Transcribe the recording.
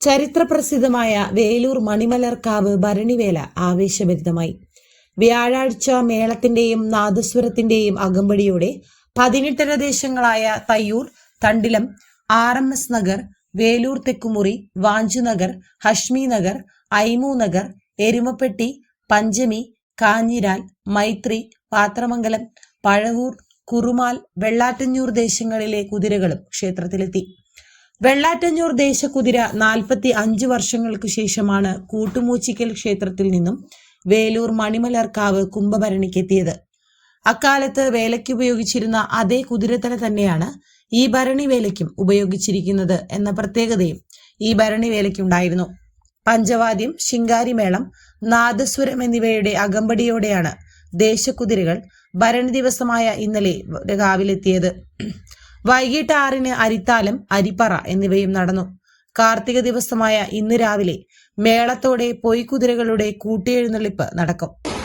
ചരിത്രപ്രസിദ്ധമായ വേലൂർ മണിമലർക്കാവ് ഭരണിവേല ആവേശഭരിതമായി. വ്യാഴാഴ്ച മേളത്തിന്റെയും നാദസ്വരത്തിന്റെയും അകമ്പടിയോടെ പതിനെട്ടര ദേശങ്ങളായ Thayyur Thandilam R M S Nagar Velur Thekkumuri Vanchunagar Hashmi Nagar Aimu Nagar Erumapetty Panchami Kanjiral Maithri Pathramangalam Pazhavur Kurumal Vellattanjur ദേശങ്ങളിലെ കുതിരകളും ക്ഷേത്രത്തിലെത്തി. വെള്ളാറ്റഞ്ഞൂർ ദേശകുതിര നാൽപ്പത്തി അഞ്ച് വർഷങ്ങൾക്ക് ശേഷമാണ് കൂട്ടുമൂച്ചിക്കൽ ക്ഷേത്രത്തിൽ നിന്നും വേലൂർ മണിമലർക്കാവ് കുംഭഭരണിക്കെത്തിയത്. അക്കാലത്ത് വേലയ്ക്ക് ഉപയോഗിച്ചിരുന്ന അതേ കുതിരത്തല തന്നെയാണ് ഈ ഭരണി വേലയ്ക്കും ഉപയോഗിച്ചിരിക്കുന്നത് എന്ന പ്രത്യേകതയും ഈ ഭരണി വേലയ്ക്കുണ്ടായിരുന്നു. പഞ്ചവാദ്യം ശിങ്കാരിമേളം നാദസ്വരം എന്നിവയുടെ അകമ്പടിയോടെയാണ് ദേശകുതിരകൾ ഭരണി ദിവസമായ ഇന്നലെ രാവിലെത്തിയത്. വൈകിട്ട് ആറിന് അരിത്താലം അരിപ്പറ എന്നിവയും നടന്നു. കാർത്തിക ദിവസമായ ഇന്ന് രാവിലെ മേളത്തോടെ പൊയ്ക്കുതിരകളുടെ കൂട്ടിയെഴുന്നള്ളിപ്പ് നടക്കും.